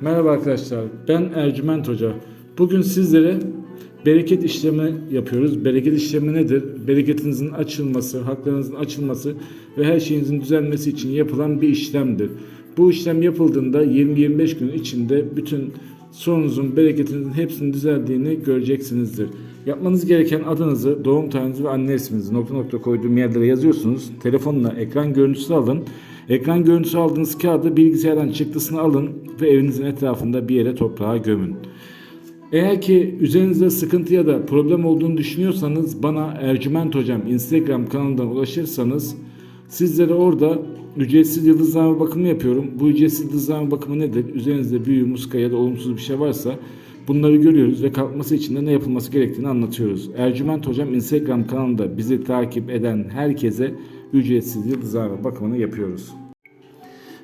Merhaba arkadaşlar, ben Ercüment Hoca. Bugün sizlere bereket işlemi yapıyoruz. Bereket işlemi nedir? Bereketinizin açılması, haklarınızın açılması ve her şeyinizin düzelmesi için yapılan bir işlemdir. Bu işlem yapıldığında 20-25 gün içinde bütün sorunuzun, bereketinizin hepsinin düzeldiğini göreceksinizdir. Yapmanız gereken adınızı, doğum tarihinizi ve anne isminizi nokta nokta koyduğum yerlere yazıyorsunuz. Telefonla ekran görüntüsü alın. Ekran görüntüsü aldığınız kağıdı bilgisayardan çıktısını alın ve evinizin etrafında bir yere toprağa gömün. Eğer ki üzerinizde sıkıntı ya da problem olduğunu düşünüyorsanız bana Ercüment Hocam Instagram kanalından ulaşırsanız sizlere orada ücretsiz yıldızlama bakımı yapıyorum. Bu ücretsiz yıldızlama bakımı nedir? Üzerinizde büyü, muska ya da olumsuz bir şey varsa bunları görüyoruz ve kalkması için de ne yapılması gerektiğini anlatıyoruz. Ercüment Hocam Instagram kanalında bizi takip eden herkese ücretsiz yıldızlama bakımını yapıyoruz.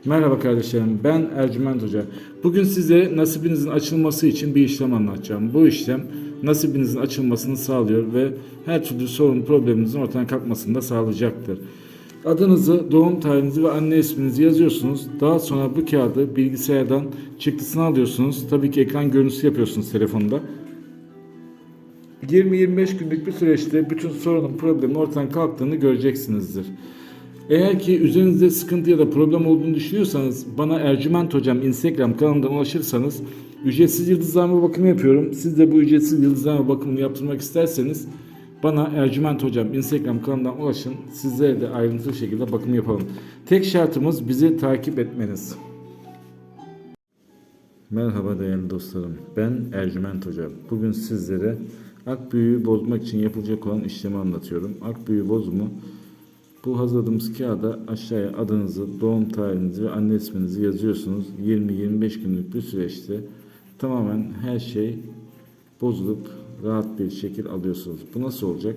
Merhaba kardeşlerim, ben Ercüment Hoca. Bugün size nasibinizin açılması için bir işlem anlatacağım. Bu işlem nasibinizin açılmasını sağlıyor ve her türlü sorun probleminizin ortadan kalkmasını da sağlayacaktır. Adınızı, doğum tarihinizi ve anne isminizi yazıyorsunuz. Daha sonra bu kağıdı bilgisayardan çıktısını alıyorsunuz. Tabii ki ekran görüntüsü yapıyorsunuz telefonda. 20-25 günlük bir süreçte bütün sorunun problemin ortadan kalktığını göreceksinizdir. Eğer ki üzerinizde sıkıntı ya da problem olduğunu düşünüyorsanız bana Ercüment Hocam Instagram kanalından ulaşırsanız ücretsiz yıldızlama bakımı yapıyorum. Siz de bu ücretsiz yıldızlama bakımını yaptırmak isterseniz bana Ercüment Hocam Instagram kanalından ulaşın. Sizlere de ayrıntılı şekilde bakım yapalım. Tek şartımız bizi takip etmeniz. Merhaba değerli dostlarım. Ben Ercüment Hoca. Bugün sizlere ak büyüğü bozmak için yapılacak olan işlemi anlatıyorum. Ak büyüğü bozumu bu hazırladığımız kağıda aşağıya adınızı, doğum tarihinizi ve anne isminizi yazıyorsunuz. 20-25 günlük bir süreçte tamamen her şey bozulup rahat bir şekil alıyorsunuz. Bu nasıl olacak?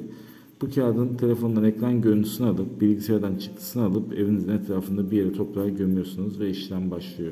Bu kağıdın telefondan ekran görüntüsünü alıp bilgisayardan çıktısını alıp evinizin etrafında bir yere toprağa gömüyorsunuz ve işlem başlıyor.